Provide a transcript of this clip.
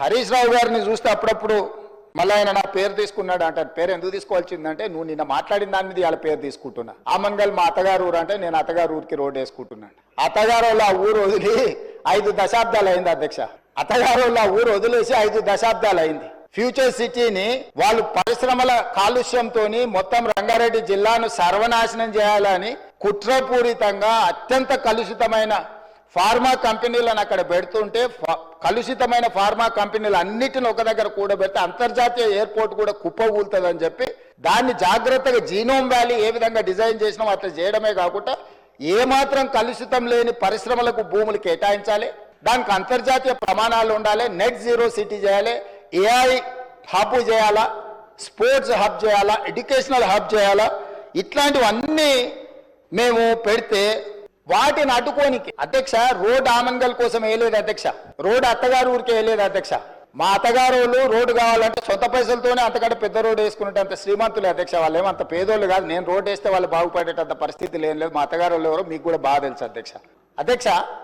హరీష్ రావు గారిని చూస్తే అప్పుడప్పుడు మళ్ళీ ఆయన నా పేరు తీసుకున్నాడు అంటారు. పేరు ఎందుకు తీసుకోవాల్సిందంటే నువ్వు నిన్న మాట్లాడిన దాని మీద వాళ్ళ పేరు తీసుకుంటున్నా. ఆమంగల్ మా అత్తగారు ఊరు అంటే నేను అత్తగారు ఊరికి రోడ్డు వేసుకుంటున్నాను. అత్తగారు వాళ్ళ ఆ ఊరు వదిలి ఐదు దశాబ్దాలు అయింది అధ్యక్ష. అత్తగారు వాళ్ళ ఆ ఊరు వదిలేసి ఐదు దశాబ్దాలు అయింది. ఫ్యూచర్ సిటీని వాళ్ళు పరిశ్రమల కాలుష్యంతో మొత్తం రంగారెడ్డి జిల్లాను సర్వనాశనం చేయాలని కుట్రపూరితంగా అత్యంత కలుషితమైన ఫార్మా కంపెనీలను అక్కడ పెడుతుంటే ఫ- కలుషితమైన ఫార్మా కంపెనీలు అన్నిటిని ఒక దగ్గర కూడబెడితే అంతర్జాతీయ ఎయిర్పోర్ట్ కూడా కుప్పగూలుతుందని చెప్పి దాన్ని జాగ్రత్తగా జీనోమ్ వ్యాలీ ఏ విధంగా డిజైన్ చేసినామో అట్లా చేయడమే కాకుండా ఏమాత్రం కలుషితం లేని పరిశ్రమలకు భూములు కేటాయించాలి దానికి అంతర్జాతీయ ప్రమాణాలు ఉండాలి నెట్ జీరో సిటీ చేయాలి ఏఐ హబ్ చేయాలా స్పోర్ట్స్ హబ్ చేయాలా ఎడ్యుకేషనల్ హబ్ చేయాలా ఇట్లాంటివన్నీ మేము పెడితే వాటిని అడ్డుకోనికి. అధ్యక్ష రోడ్ ఆమంగల్ కోసం వేయలేదు అధ్యక్ష. రోడ్ అత్తగారు ఊరికే వేయలేదు అధ్యక్ష. మా అత్తగారు వాళ్ళు రోడ్డు కావాలంటే సొంత పైసలతోనే అంతకంటే పెద్ద రోడ్డు వేసుకున్నట్టు అంత శ్రీమంతులే అధ్యక్ష వాళ్ళు. ఏమంత పేదోళ్ళు కాదు నేను రోడ్డు వేస్తే వాళ్ళు బాగుపడేటంత పరిస్థితి లేని లేదు. మా అత్తగారు వాళ్ళు ఎవరో మీకు కూడా బాగా తెలుసు అధ్యక్ష. అధ్యక్ష